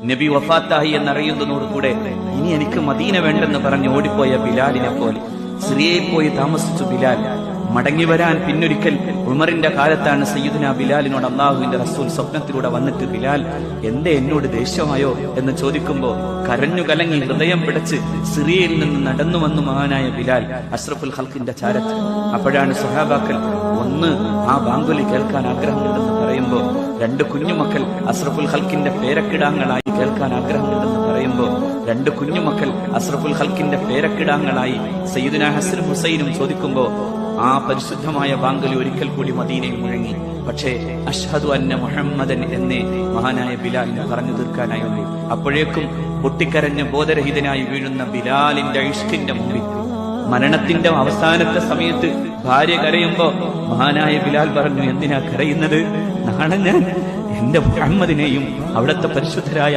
നബി വഫാത്തായി എന്നറിയുന്നതോടുകൂടെ ഇനി എനിക്ക് മദീന വേണ്ടെന്ന് പറഞ്ഞ് ഓടിപ്പോയ ബിലാലിനെ പോലെ സിറിയയിൽ പോയി താമസിച്ചു ബിലാൽ. മടങ്ങി വരാൻ പിന്നൊരിക്കൽ ഉമറിന്റെ കാലത്താണ് സയ്യിദിന ബിലാലിനോട് അള്ളാഹുവിന്റെ റസൂൽ സ്വപ്നത്തിലൂടെ വന്നിട്ട് ബിലാൽ എന്തേ എന്നോട് ദേഷ്യമായോ? എന്ന് ചോദിക്കുമ്പോൾ കരഞ്ഞു കലങ്ങി ഹൃദയം പിടച്ച് സിറിയയിൽ നിന്ന് നടന്നു വന്നു മഹാനായ ബിലാൽ അഷ്റഫുൽ ഹൽക്കിന്റെ ചാരത്ത്. അപ്പോഴാണ് സുഹാബാക്കൽ ഒന്ന് ആ ബാങ്കുലി കേൾക്കാൻ ആഗ്രഹമുണ്ടെന്ന് പറയുമ്പോ രണ്ട് കുഞ്ഞുമക്കൾ അസ്രഫുൽ ഹൽക്കിന്റെ പേരക്കിടാങ്ങളായി കേൾക്കാൻ ആഗ്രഹമുണ്ടെന്ന് പറയുമ്പോൾ രണ്ട് കുഞ്ഞുമക്കൾ അസ്രഫുൽ ഹൽക്കിന്റെ പേരക്കിടാങ്ങളായി സയ്യിദുന ഹസൻ ഹുസൈനും ചോദിക്കുമ്പോൾ ആ പരിശുദ്ധമായ വാങ്കലി ഒരിക്കൽ കൂടി മദീനയിൽ മുഴങ്ങി. പക്ഷേ അഷ്ഹദു അന്ന മുഹമ്മദൻ എന്നേ മഹാനായ ബിലാലിന് പറഞ്ഞു തീർക്കാനായുള്ളൂ. അപ്പോഴേക്കും പൊട്ടിക്കരഞ്ഞ് ബോധരഹിതനായി വീഴുന്ന ബിലാലിന്റെ ഇഷ്കിന്റെ മുമ്പിൽ. മരണത്തിന്റെ അവസാനത്തെ സമയത്ത് ഭാര്യ കരയുമ്പോ മഹാനായ ബിലാൽ പറഞ്ഞു എന്തിനാ കരയുന്നത്? നാളെ ഞാൻ. എന്റെ മുഹമ്മദിനെയും അവിടുത്തെ പരിശുദ്ധരായ